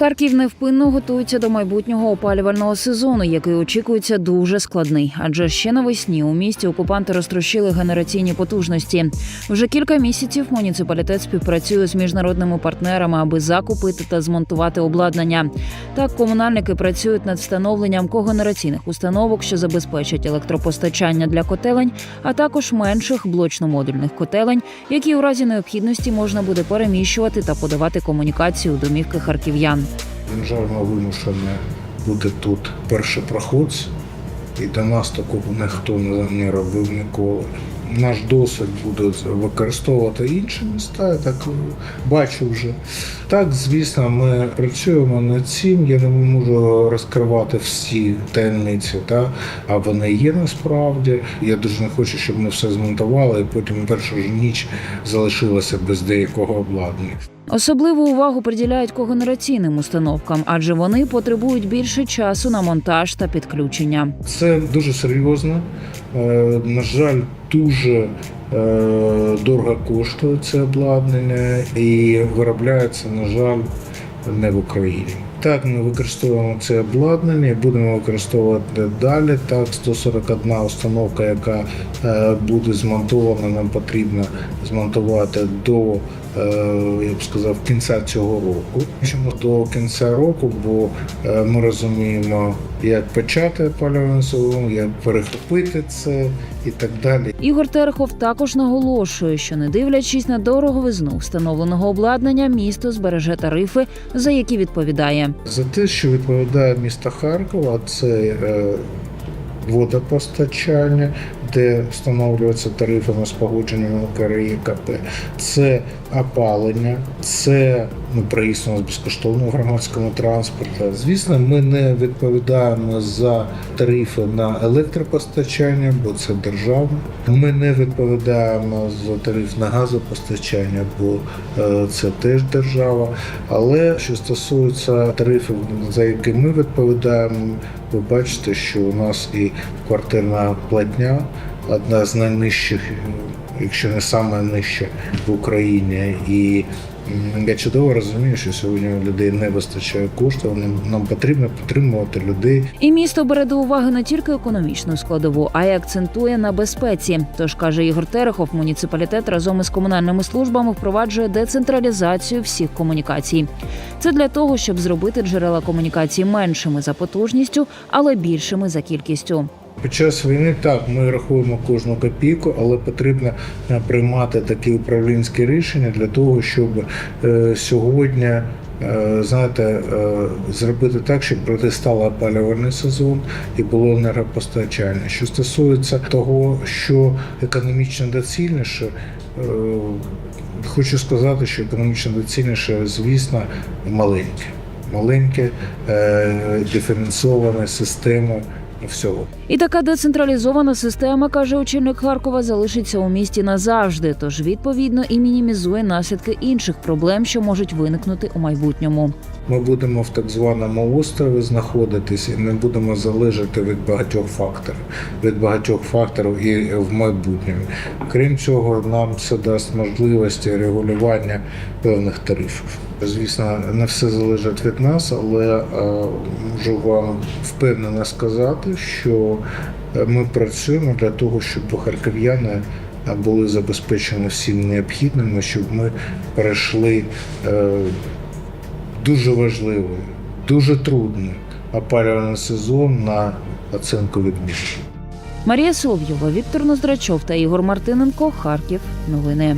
Харків невпинно готується до майбутнього опалювального сезону, який очікується дуже складний. Адже ще навесні у місті окупанти розтрощили генераційні потужності. Вже кілька місяців муніципалітет співпрацює з міжнародними партнерами, аби закупити та змонтувати обладнання. Так, комунальники працюють над встановленням когенераційних установок, що забезпечать електропостачання для котелень, а також менших блочно-модульних котелень, які у разі необхідності можна буде переміщувати та подавати комунікацію у домівки харків'ян. Жаль, ми вимушені бути тут першопроходці, і до нас такого ніхто не не робив ніколи. Наш досвід буде використовувати інші міста, я так бачу вже. Так, звісно, ми працюємо над цим. Я не можу розкривати всі таємниці, та? а вони є насправді. Я дуже не хочу, щоб ми все змонтували, і потім першу ж ніч залишилося без деякого обладнання. Особливу увагу приділяють когенераційним установкам, адже вони потребують більше часу на монтаж та підключення. Це дуже серйозно. Е, На жаль, дуже е, дорого коштує це обладнання і виробляється, на жаль, не в Україні. Так, ми використовуємо це обладнання будемо використовувати далі. Так, 141 установка, яка е, буде змонтована, нам потрібно змонтувати до, я б сказав, кінця цього року. Чому до кінця року? Бо е, ми розуміємо, як почати опалювальний сезон, як перехопити це і так далі. Ігор Терехов також наголошує, що не дивлячись на дороговизну встановленого обладнання, місто збереже тарифи, за які відповідає. За те, що відповідає місто Харкова, це е, водопостачання, де встановлюються тарифи на спогодження КРІКП, це опалення, це ну, проїзд у нас безкоштовно в. Звісно, ми не відповідаємо за тарифи на електропостачання, бо це державне. Ми не відповідаємо за тариф на газопостачання, бо е, це теж держава. Але що стосується тарифів, за які ми відповідаємо, ви бачите, що у нас і квартирна платня одна з найнижчих, якщо не саме нижча в Україні. І я чудово розумію, що сьогодні у людей не вистачає коштів. Нам потрібно підтримувати людей. І місто бере до уваги не тільки економічну складову, а й акцентує на безпеці. Тож каже Ігор Терехов, муніципалітет разом із комунальними службами впроваджує децентралізацію всіх комунікацій. Це для того, щоб зробити джерела комунікації меншими за потужністю, але більшими за кількістю. Під час війни так ми рахуємо кожну копійку, але потрібно е, приймати такі управлінські рішення для того, щоб е, сьогодні. е, Знаєте, зробити так, щоб протистало опалювальний сезон і було енергопостачання. Що стосується того, що економічно доцільніше, хочу сказати, що економічно доцільніше, звісно, маленьке. Маленьке, диференційована система всього. І така децентралізована система, каже очільник Харкова, залишиться у місті назавжди, тож відповідно і мінімізує наслідки інших проблем, що можуть виникнути у майбутньому. Ми будемо в так званому острові знаходитися і не будемо залежати від багатьох факторів, від багатьох факторів і в майбутньому. Крім цього, нам це дасть можливості регулювання певних тарифів. Звісно, не все залежить від нас, але е, можу вам впевнено сказати, що е, ми працюємо для того, щоб харків'яни е, були забезпечені всім необхідним, щоб ми перейшли. е, дуже важливий, дуже трудний опалювальний сезон на оцінку відмінку. Марія Соловйова, Віктор Ноздрачов та Ігор Мартиненко. Харків. Новини.